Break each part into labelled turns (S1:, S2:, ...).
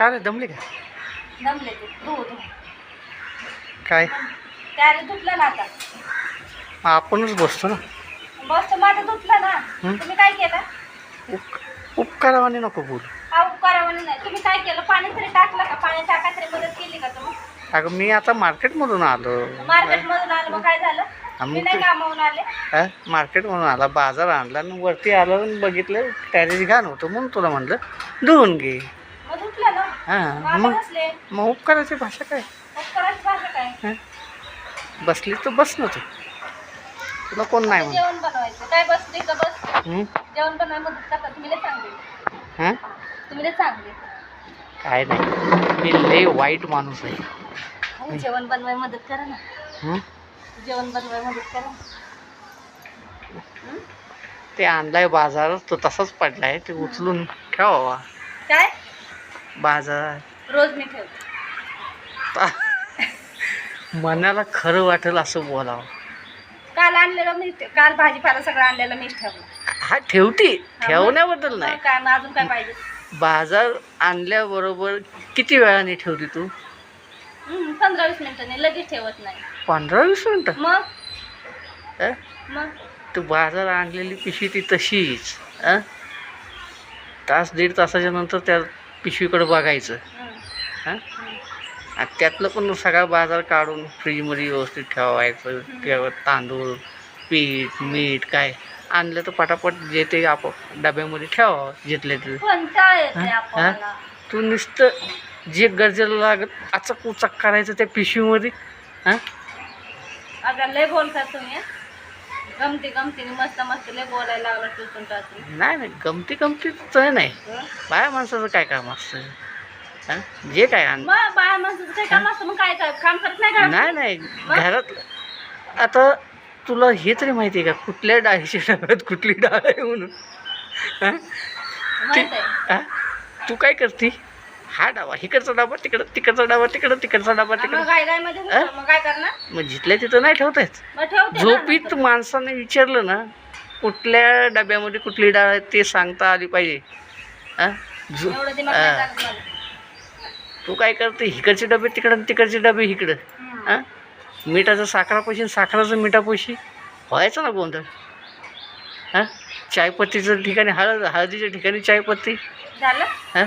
S1: काय रे दमली का?
S2: दमले ते.
S1: काय?
S2: धुतलं ना आता.
S1: मग आपणच बसतो ना.
S2: बस माझं धुतलं ना.
S1: हं?
S2: तुम्ही काय केलं?
S1: उप उपकारावाने नको बोलू.
S2: हा उपकार म्हणे नाही. तुम्ही काय केलं? पाणी तरी टाकलं का? पाणी टाकाय तरी मदत केली का तुम्ही?
S1: अगं मी आता मार्केटमधून आलो.
S2: मार्केट मधून आलं मग काय झालं?
S1: आम्ही
S2: मी नाही
S1: ते-
S2: कामावून आले.
S1: हा मार्केटमधून आला बाजार आणला आणि वरती आलो आणि बघितलं टॅरेस घाण होतं म्हणून तुला म्हटलं धुवून घे. हां मग मग उपकाराची भाषा काय?
S2: उपकाराची भाषा काय?
S1: हं? बसली तर बस ना तू. तुला कोण नाही म्हणत
S2: जेवण बनवायचं. काय बसले का बस? जेवण बनवायला मदत करता तुम्ही लय चांगले.
S1: हं?
S2: तुम्ही लय चांगले.
S1: काय नाही. मी लय वाईट माणूस आहे.
S2: जेवण बनवायला मदत करा ना? जेवण बनवायला मदत करा?
S1: ते आणलाय बाजारात. तो तसाच पडलाय. ते उचलून ठेवावा
S2: काय?
S1: बाजार.
S2: रोज मी ठेवते.
S1: मनाला खरं वाटेल असं बोलावं.
S2: काल आणलेलं मी काल भाजीपाला सगळं आणलेलं मीच ठेवलं.
S1: हा ठेवती. ठेवण्याबद्दल नाही.
S2: काय मग अजून काय पाहिजे?
S1: बाजार आणल्याबरोबर किती वेळाने ठेवली तू?
S2: पंधरा वीस मिनिटांनी लगेच ठेवत नाही.
S1: पंधरा वीस मिनटं?
S2: मग?
S1: अं?
S2: मग?
S1: तू बाजार आणलेली पिशवी ती तशीच अं? तास दीड तासाच्या नंतर त्या पिशवीकडे बघायचं.
S2: हं.
S1: आणि त्यातलं पण सगळा बाजार काढून फ्रीजमध्ये व्यवस्थित ठेवायचं. किंवा तांदूळ पीठ मीठ काय आणलं तर पटापट जे ते आप डब्यामध्ये ठेवावं जिथले ते हं? तू नुसतं जे गरजेला लागत अचक उचक करायचं त्या पिशवीमध्ये. हां?
S2: बोलतात तुम्ही? गमती गमतीने मस्त मस्त लय बोलायला लागला टुचून टाचून.
S1: नाही नाही गमती गमतीचं नाही.
S2: हं?
S1: बाया माणसाचं काय काम असतं? हां? जे काय आण
S2: मग बाया माणसाचं काय काम असतं? मग काय काय काम करत नाही का
S1: नाही नाही. घरात आता तुला हे तरी माहिती आहे का? कुठल्या डाळीच्या डब्यात कुठली डाळ आहे म्हणून? हां?
S2: माहीत आहे.
S1: हां? तू काय करते? हा डाबा इकडचा डाबा तिकडं तिकडचा डाबा तिकडं तिकडचा डाबा तिकडं?
S2: मग काय करणार?
S1: मग जिथल्या तिथं नाही ठेवता येत
S2: मग ठेवते ना
S1: झोपीत. माणसाने विचारलं ना कुठल्या डब्यामध्ये कुठली डाळ आहे ते सांगता आली पाहिजे. हां झो
S2: एवढं दिमाग
S1: हां.
S2: नाही चालत मला.
S1: तू काय करते इकडचे डबे तिकडं आणि तिकडचे डबे इकडं.
S2: हं.
S1: हां मिठाचं साखरापाशी आणि साखराचं मिठापाशी व्हायचं ना गोंधळ. हां चायपत्तीचं ठिकाणी हळद हळदीच्या ठिकाणी चायपत्ती.
S2: झालं?
S1: हां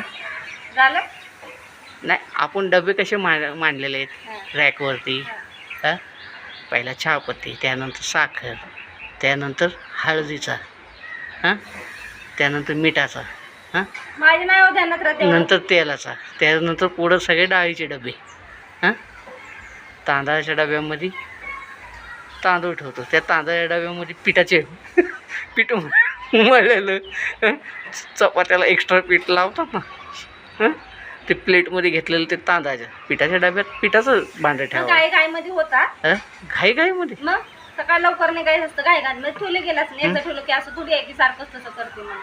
S2: झालं?
S1: नाही आपण डबे कसे मांडलेले आहेत. रॅकवरती.
S2: हं.
S1: पहिला चहापत्ती त्यानंतर साखर त्यानंतर हळदीचा हां? त्यानंतर मिठाचा हां?
S2: नाही हो ध्यानात राहते
S1: नंतर तेलाचा त्यानंतर पुढं सगळे डाळीचे डबे हां? तांदळाच्या डब्यामध्ये तांदूळ ठेवतो. त्या तांदळाच्या डब्यामध्ये पिठाचे पीठ मळलेलं? चपात्याला एक्स्ट्रा पीठ लावतात ना? हं? ते प्लेटमध्ये घेतलेलं ते तांदळाच्या पिठाच्या डब्यात पिठाचं भांडं ठेवा
S2: गाय गायमध्ये होता.
S1: हं? घाई घाईमध्ये
S2: मग सकाळ लवकर निघायचं असतं गाय गायमध्ये ठेवले गेलाच नाही. एकदा ठेवलं की असं थोडी आहे की सारखंच तसं करते म्हणून.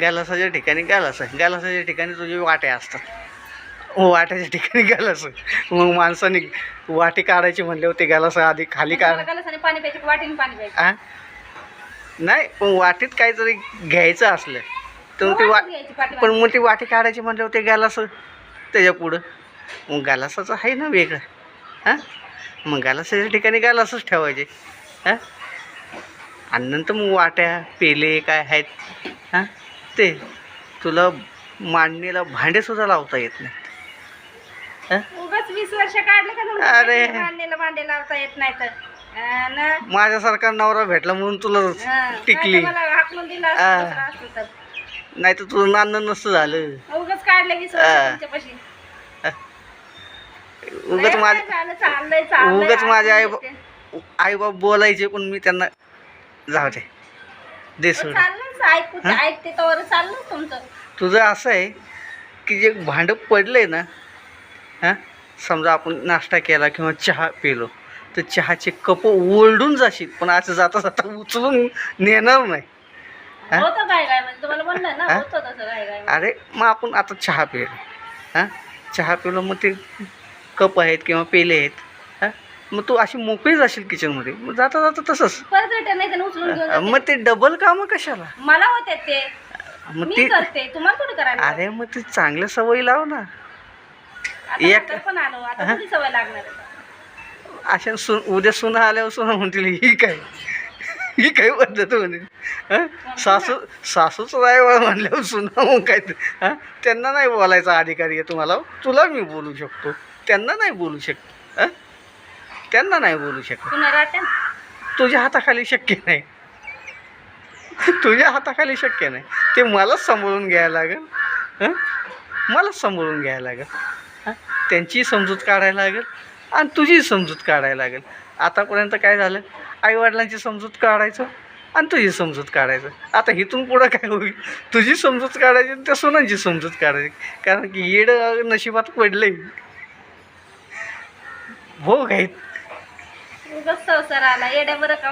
S1: गॅलासाच्या ठिकाणी गॅलास आहे. गॅलासाच्या ठिकाणी तुझे वाटे असतात. वाट्याच्या ठिकाणी गॅलास मग माणसाने वाटी काढायची म्हणले होते गॅलास आधी खाली काढ
S2: आणि पाणी प्यायचं वाटीने पाणी प्यायचं?
S1: आ? नाही पण वाटीत काहीतरी घ्यायचं असलं. तर मग ते वा
S2: घ्यायची पाठी
S1: पण मग ती वाटी काढायची म्हणले होते गॅलास त्याच्या पुढं. मग गॅलासाचं आहे ना वेगळं. हां? मग गॅलासाच्या ठिकाणी गॅलासच ठेवायचे. हां? आणि नंतर मग वाट्या पेले काय आहेत? हां? ते तुला मांडणीला भांडेसुद्धा लावता येत नाही हां?
S2: उगाच वीस वर्ष काढले का तुमच्या
S1: अरे.
S2: पैशाने भांडीला भांडे लावता येत नाही तर ना.
S1: माझ्यासारखा नवरा भेटला म्हणून तुला. टिकली.
S2: मला हाकलून दिलं असतं. दुसरं असतं तर.
S1: नाही तर तुझं नाणं नसतं झालं.
S2: उगाच काढले
S1: हा. उगाच माझ उगाच माझे आई
S2: घेते.
S1: आईबाप बोलायचे पण मी त्यांना जाऊ दे. दे सोड
S2: चाललंच ऐकू
S1: हा?
S2: ऐकते तर चाललं तुमचं.
S1: तुझं असं आहे की जे भांडं पडलंय ना हां? समजा आपण नाश्ता केला किंवा चहा पिलो तर चहाचे कप ओरडून जाशील पण आज जाता जाता उचलून नेणार नाही. हा?
S2: होतं काय काय म्हणजे तुम्हाला म्हणलं ना
S1: हा?
S2: होतं तसं काय काय
S1: अरे मग आपण आता चहा हां? चहा पिलो मग ते कप आहेत किंवा पेले आहेत. हां? मग तू अशी मोकळी जाशील किचनमध्ये. मग जाता जाता तसंच.
S2: परत रिटर्न नाही त्यानं उचलून घेऊन
S1: मग. ते डबल कामं कशाला?
S2: मला होते ते.
S1: मग
S2: मी
S1: ती
S2: करते. तुम्हाला थोडी करायला
S1: अरे मग ती चांगल्या सवयी लाव ना.
S2: आता
S1: एक-
S2: म्हातारं पण आलो. आता थोडी सवय लागणार आहे.
S1: अशा सुन उद्या सुना आल्यावर सुना म्हणतील ही काय? ही काय पद्धत म्हणे हं? सासू सासूच नाही म्हणल्यावर सुना मग काय हं? त्यांना नाही बोलायचा अधिकारी आहे तुम्हाला तुला मी बोलू शकतो त्यांना नाही बोलू शकतो हं? त्यांना नाही बोलू शकत. तुझ्या हाताखाली शक्य नाही तुझ्या हाताखाली शक्य नाही ते मलाच सांभाळून घ्यायला लागेल हं? मलाच सांभाळून घ्यायला लागेल हं? त्यांची समजूत काढायला लागेल आणि तुझी समजूत काढायला लागेल आतापर्यंत काय झालं? आईवडिलांची समजूत काढायचं आणि तुझी समजूत काढायचं. आता इथून पुढं काय होईल? तुझी समजूत काढायची आणि त्या सोनांची समजूत काढायची. कारण की येड नशिबात पडले भोग हो,
S2: आहेत संसार आला. येड्या बरं का